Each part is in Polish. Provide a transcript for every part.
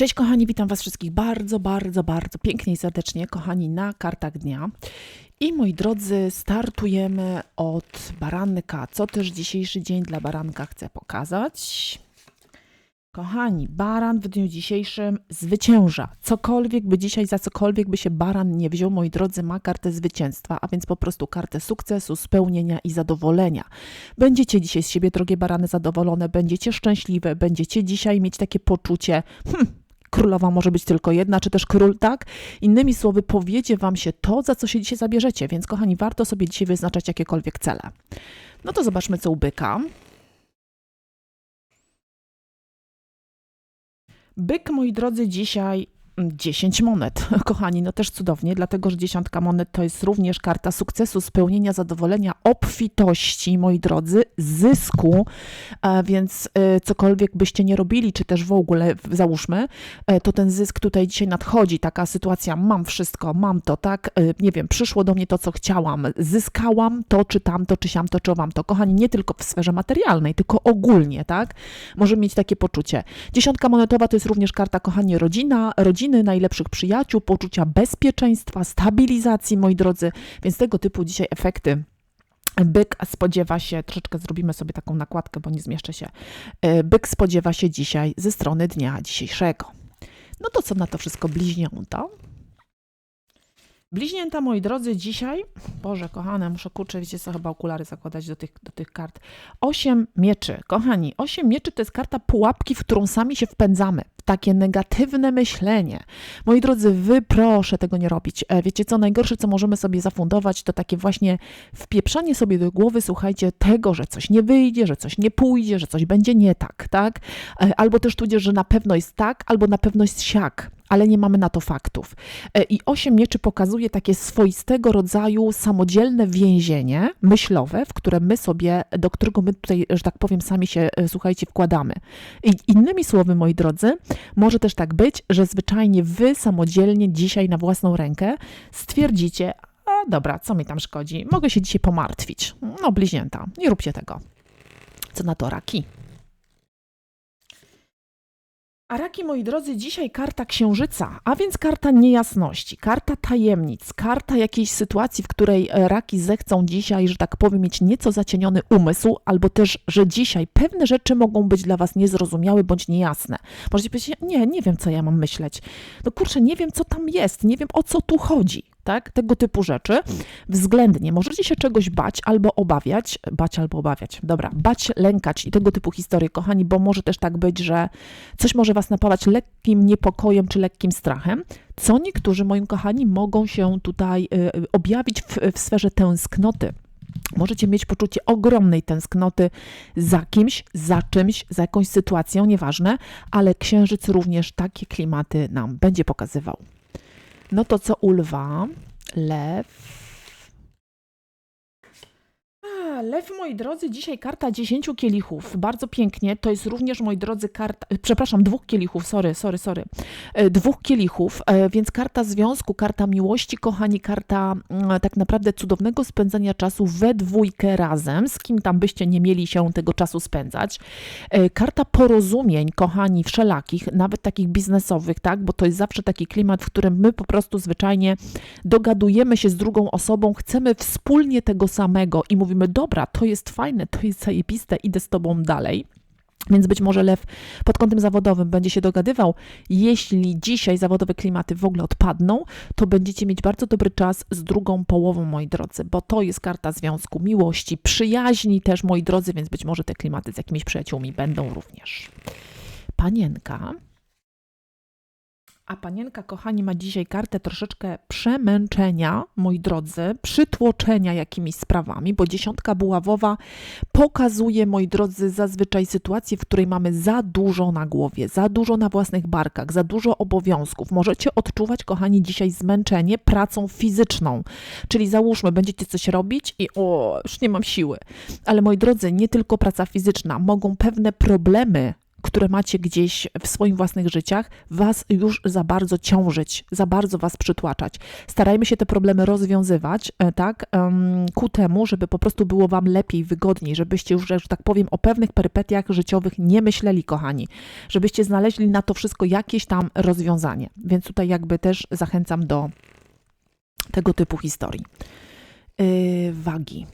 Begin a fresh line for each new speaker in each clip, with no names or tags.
Cześć kochani, witam Was wszystkich bardzo, bardzo, bardzo pięknie i serdecznie, kochani, na kartach dnia. I moi drodzy, startujemy od baranka. Co też dzisiejszy dzień dla baranka chcę pokazać? Kochani, baran w dniu dzisiejszym zwycięża. Cokolwiek by dzisiaj, za cokolwiek by się baran nie wziął, moi drodzy, ma kartę zwycięstwa, a więc po prostu kartę sukcesu, spełnienia i zadowolenia. Będziecie dzisiaj z siebie, drogie barany, zadowolone, będziecie szczęśliwe, będziecie dzisiaj mieć takie poczucie, hmm, królowa może być tylko jedna, czy też król, tak? Innymi słowy, powiedzie wam się to, za co się dzisiaj zabierzecie, więc kochani, warto sobie dzisiaj wyznaczać jakiekolwiek cele. No to zobaczmy, co u byka. Byk, moi drodzy, dzisiaj 10 monet. Kochani, no też cudownie, dlatego że dziesiątka monet to jest również karta sukcesu, spełnienia, zadowolenia, obfitości, moi drodzy, zysku, e, więc e, cokolwiek byście nie robili, czy też w ogóle, załóżmy, e, to ten zysk tutaj dzisiaj nadchodzi, taka sytuacja, mam wszystko, mam to, tak, nie wiem, przyszło do mnie to, co chciałam, zyskałam to, czy tamto, czy siamto, czy owam to. Kochani, nie tylko w sferze materialnej, tylko ogólnie, tak, możemy mieć takie poczucie. Dziesiątka monetowa to jest również karta, kochani, rodzina, rodzina rodziny, najlepszych przyjaciół, poczucia bezpieczeństwa, stabilizacji, moi drodzy, więc tego typu dzisiaj efekty Byk spodziewa się, troszeczkę zrobimy sobie taką nakładkę, bo nie zmieszczę się. E, byk spodziewa się dzisiaj ze strony dnia dzisiejszego. No to co na to wszystko bliźniąta? Bliźnięta, moi drodzy, dzisiaj, Boże, kochane, muszę kurczę, wiecie co, chyba okulary zakładać do tych, do tych kart. Osiem mieczy, kochani, osiem mieczy to jest karta pułapki, w którą sami się wpędzamy takie negatywne myślenie. Moi drodzy, wy proszę tego nie robić. E, wiecie co, najgorsze, co możemy sobie zafundować, to takie właśnie wpieprzanie sobie do głowy, słuchajcie, tego, że coś nie wyjdzie, że coś nie pójdzie, że coś będzie nie tak, tak? E, albo też tudzież, że na pewno jest tak, albo na pewno jest siak ale nie mamy na to faktów. E, I osiem mieczy pokazuje takie swoistego rodzaju samodzielne więzienie myślowe, w które my sobie, do którego my tutaj, że tak powiem, sami się, słuchajcie, wkładamy. I innymi słowy, moi drodzy, może też tak być, że zwyczajnie wy samodzielnie dzisiaj na własną rękę stwierdzicie, a dobra, co mi tam szkodzi, mogę się dzisiaj pomartwić. No, bliźnięta, nie róbcie tego. Co na to raki? Araki, moi drodzy, dzisiaj karta księżyca, a więc karta niejasności, karta tajemnic, karta jakiejś sytuacji, w której e, raki zechcą dzisiaj, że tak powiem, mieć nieco zacieniony umysł, albo też, że dzisiaj pewne rzeczy mogą być dla Was niezrozumiałe bądź niejasne. Możecie powiedzieć, nie, nie wiem, co ja mam myśleć. No kurczę, nie wiem, co tam jest, nie wiem, o co tu chodzi tak? Tego typu rzeczy. Względnie możecie się czegoś bać albo obawiać, bać albo obawiać, dobra, bać, lękać i tego typu historie, kochani, bo może też tak być, że coś może was napawać lekkim niepokojem czy lekkim strachem, co niektórzy, moim kochani, mogą się tutaj y, y, objawić w, w sferze tęsknoty. Możecie mieć poczucie ogromnej tęsknoty za kimś, za czymś, za jakąś sytuacją, nieważne, ale księżyc również takie klimaty nam będzie pokazywał. No to co u lwa? Lew. Lew, moi drodzy, dzisiaj karta 10 kielichów. Bardzo pięknie. To jest również, moi drodzy, karta, e, przepraszam, dwóch kielichów, sorry, sorry, sorry. E, dwóch kielichów, e, więc karta związku, karta miłości, kochani, karta mm, tak naprawdę cudownego spędzania czasu we dwójkę razem, z kim tam byście nie mieli się tego czasu spędzać. Karta porozumień, kochani, wszelakich, nawet takich biznesowych, tak, bo to jest zawsze taki klimat, w którym my po prostu zwyczajnie dogadujemy się z drugą osobą, chcemy wspólnie tego samego i mówimy, dobra, dobra, to jest fajne, to jest zajebiste, idę z tobą dalej. Więc być może lew pod kątem zawodowym będzie się dogadywał. Jeśli dzisiaj zawodowe klimaty w ogóle odpadną, to będziecie mieć bardzo dobry czas z drugą połową, moi drodzy, bo to jest karta związku, miłości, przyjaźni też, moi drodzy, więc być może te klimaty z jakimiś przyjaciółmi będą również. Panienka a panienka, kochani, ma dzisiaj kartę troszeczkę przemęczenia, moi drodzy, przytłoczenia jakimiś sprawami, bo dziesiątka buławowa pokazuje, moi drodzy, zazwyczaj sytuację, w której mamy za dużo na głowie, za dużo na własnych barkach, za dużo obowiązków. Możecie odczuwać, kochani, dzisiaj zmęczenie pracą fizyczną. Czyli załóżmy, będziecie coś robić i o, już nie mam siły. Ale moi drodzy, nie tylko praca fizyczna, mogą pewne problemy które macie gdzieś w swoim własnych życiach, was już za bardzo ciążyć, za bardzo was przytłaczać. Starajmy się te problemy rozwiązywać, e, tak, ku temu, żeby po prostu było wam lepiej, wygodniej, żebyście już, że tak powiem, o pewnych perypetiach życiowych nie myśleli, kochani, żebyście znaleźli na to wszystko jakieś tam rozwiązanie. Więc tutaj jakby też zachęcam do tego typu historii. Yy, wagi.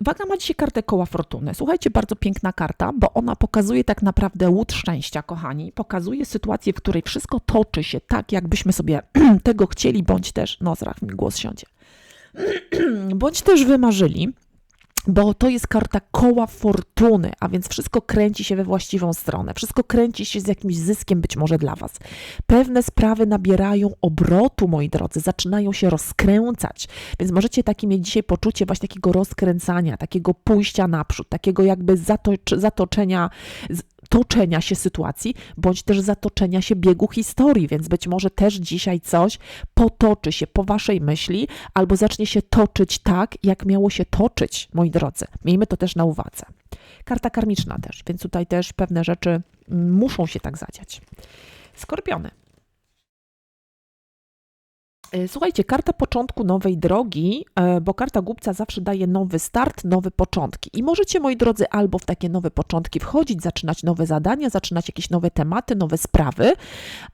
Waga ma dzisiaj kartę koła fortuny. Słuchajcie, bardzo piękna karta, bo ona pokazuje tak naprawdę łód szczęścia, kochani. Pokazuje sytuację, w której wszystko toczy się tak, jakbyśmy sobie tego chcieli, bądź też, no zaraz mi głos siądzie, bądź też wymarzyli bo to jest karta koła fortuny, a więc wszystko kręci się we właściwą stronę, wszystko kręci się z jakimś zyskiem być może dla Was. Pewne sprawy nabierają obrotu, moi drodzy, zaczynają się rozkręcać, więc możecie takie mieć dzisiaj poczucie właśnie takiego rozkręcania, takiego pójścia naprzód, takiego jakby zatocz, zatoczenia, toczenia się sytuacji, bądź też zatoczenia się biegu historii, więc być może też dzisiaj coś potoczy się po Waszej myśli, albo zacznie się toczyć tak, jak miało się toczyć, moi drodzy. Miejmy to też na uwadze. Karta karmiczna też, więc tutaj też pewne rzeczy mm, muszą się tak zadziać. Skorpiony. E, Słuchajcie, karta początku nowej drogi, e, bo karta głupca zawsze daje nowy start, nowe początki. I możecie, moi drodzy, albo w takie nowe początki wchodzić, zaczynać nowe zadania, zaczynać jakieś nowe tematy, nowe sprawy,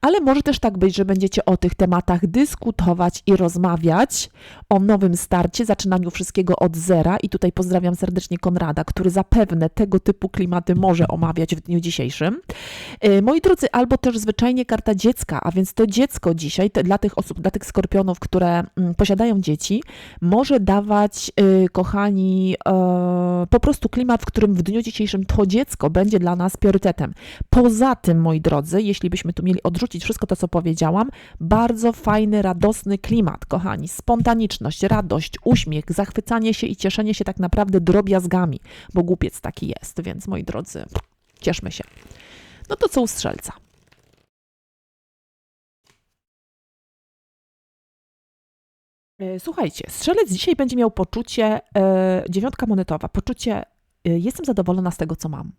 ale może też tak być, że będziecie o tych tematach dyskutować i rozmawiać o nowym starcie, zaczynaniu wszystkiego od zera. I tutaj pozdrawiam serdecznie Konrada, który zapewne tego typu klimaty może omawiać w dniu dzisiejszym. E, Moi drodzy, albo też zwyczajnie karta dziecka, a więc to dziecko dzisiaj te, dla tych osób, dla tych skorpionów, które mm, posiadają dzieci, może dawać, y, kochani, e, po prostu klimat, w którym w dniu dzisiejszym to dziecko będzie dla nas priorytetem. Poza tym, moi drodzy, jeśli byśmy tu mieli odrzucić wszystko to, co powiedziałam, bardzo fajny, radosny klimat, kochani, spontaniczność, radość, uśmiech, zachwycanie się i cieszenie się tak naprawdę drobiazgami, bo głupiec taki jest, więc moi drodzy, cieszmy się. No to co u strzelca? Słuchajcie, strzelec dzisiaj będzie miał poczucie, e, dziewiątka monetowa, poczucie, e, jestem zadowolona z tego, co mam.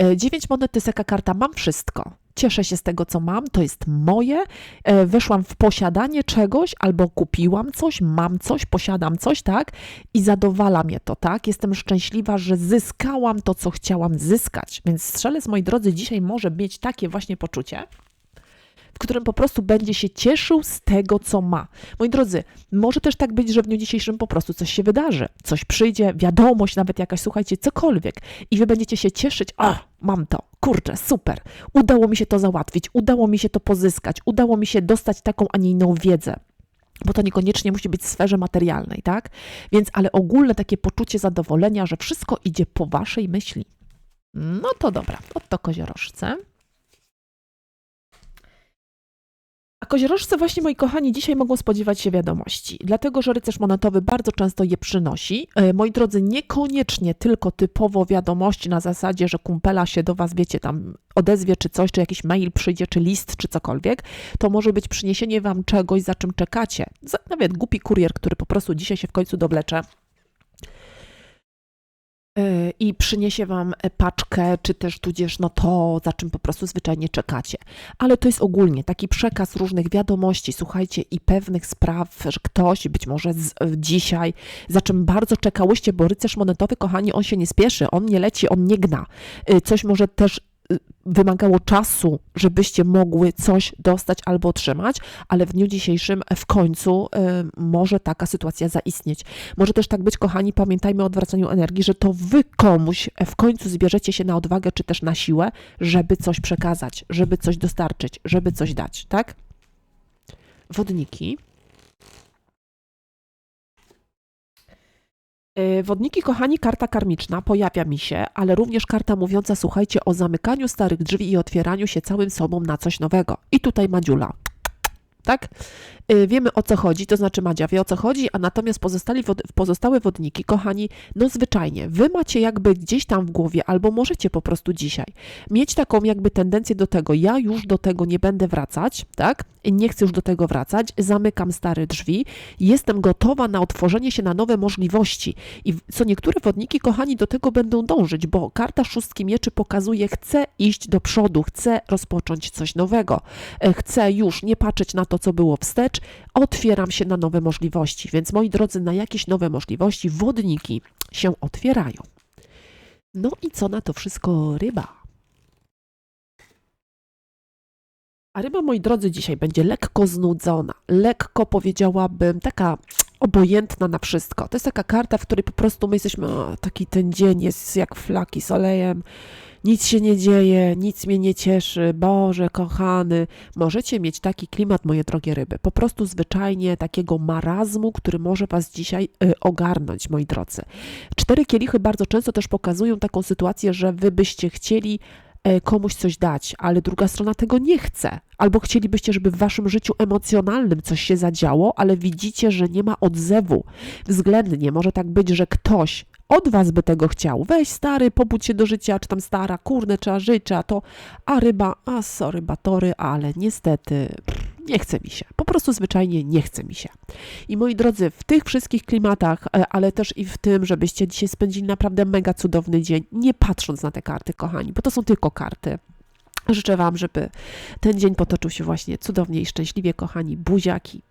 E, dziewięć monet to jest karta, mam wszystko. Cieszę się z tego, co mam, to jest moje. E, weszłam w posiadanie czegoś, albo kupiłam coś, mam coś, posiadam coś, tak? I zadowala mnie to, tak? Jestem szczęśliwa, że zyskałam to, co chciałam zyskać. Więc strzelec, moi drodzy, dzisiaj może mieć takie właśnie poczucie, w którym po prostu będzie się cieszył z tego, co ma. Moi drodzy, może też tak być, że w dniu dzisiejszym po prostu coś się wydarzy, coś przyjdzie, wiadomość nawet jakaś, słuchajcie, cokolwiek i wy będziecie się cieszyć, a mam to, kurczę, super, udało mi się to załatwić, udało mi się to pozyskać, udało mi się dostać taką, a nie inną wiedzę. Bo to niekoniecznie musi być w sferze materialnej, tak? Więc, ale ogólne takie poczucie zadowolenia, że wszystko idzie po waszej myśli. No to dobra, oto koziorożce. A koziorożce właśnie, moi kochani, dzisiaj mogą spodziewać się wiadomości, dlatego że rycerz monetowy bardzo często je przynosi. E, Moi drodzy, niekoniecznie tylko typowo wiadomości na zasadzie, że kumpela się do was, wiecie, tam odezwie czy coś, czy jakiś mail przyjdzie, czy list, czy cokolwiek. To może być przyniesienie wam czegoś, za czym czekacie. Nawet głupi kurier, który po prostu dzisiaj się w końcu dowlecze e, i przyniesie wam paczkę, czy też tudzież no to, za czym po prostu zwyczajnie czekacie. Ale to jest ogólnie taki przekaz różnych wiadomości, słuchajcie, i pewnych spraw, że ktoś być może z, e, dzisiaj, za czym bardzo czekałyście, bo rycerz monetowy, kochani, on się nie spieszy, on nie leci, on nie gna. Y, Coś może też y, wymagało czasu, żebyście mogły coś dostać albo otrzymać, ale w dniu dzisiejszym w końcu y, może taka sytuacja zaistnieć. Może też tak być, kochani, pamiętajmy o odwracaniu energii, że to wy komuś w końcu zbierzecie się na odwagę czy też na siłę, żeby coś przekazać, żeby coś dostarczyć, żeby coś dać, tak? Wodniki. Wodniki, kochani, karta karmiczna pojawia mi się, ale również karta mówiąca, słuchajcie, o zamykaniu starych drzwi i otwieraniu się całym sobą na coś nowego. I tutaj Madziula. Tak? Y, Wiemy o co chodzi, to znaczy Madzia wie o co chodzi, a natomiast wod pozostałe wodniki, kochani, no zwyczajnie, wy macie jakby gdzieś tam w głowie, albo możecie po prostu dzisiaj mieć taką jakby tendencję do tego, ja już do tego nie będę wracać, tak? Nie chcę już do tego wracać, zamykam stare drzwi, jestem gotowa na otworzenie się na nowe możliwości. I co niektóre wodniki, kochani, do tego będą dążyć, bo karta szóstki mieczy pokazuje, chcę iść do przodu, chcę rozpocząć coś nowego, e, chcę już nie patrzeć na to, co było wstecz, otwieram się na nowe możliwości. Więc moi drodzy, na jakieś nowe możliwości wodniki się otwierają. No i co na to wszystko ryba? A ryba, moi drodzy, dzisiaj będzie lekko znudzona, lekko powiedziałabym, taka obojętna na wszystko. To jest taka karta, w której po prostu my jesteśmy, o, taki ten dzień jest jak flaki z olejem, nic się nie dzieje, nic mnie nie cieszy, Boże, kochany. Możecie mieć taki klimat, moje drogie ryby, po prostu zwyczajnie takiego marazmu, który może was dzisiaj y, ogarnąć, moi drodzy. Cztery kielichy bardzo często też pokazują taką sytuację, że wy byście chcieli komuś coś dać, ale druga strona tego nie chce. Albo chcielibyście, żeby w waszym życiu emocjonalnym coś się zadziało, ale widzicie, że nie ma odzewu. Względnie może tak być, że ktoś od was by tego chciał. Weź stary, pobudź się do życia, czy tam stara, kurne, trzeba żyć, trzeba to. A ryba, a sorry, batory, ale niestety nie chce mi się. Po prostu zwyczajnie nie chce mi się. I moi drodzy, w tych wszystkich klimatach, e, ale też i w tym, żebyście dzisiaj spędzili naprawdę mega cudowny dzień, nie patrząc na te karty, kochani, bo to są tylko karty. Życzę Wam, żeby ten dzień potoczył się właśnie cudownie i szczęśliwie, kochani buziaki.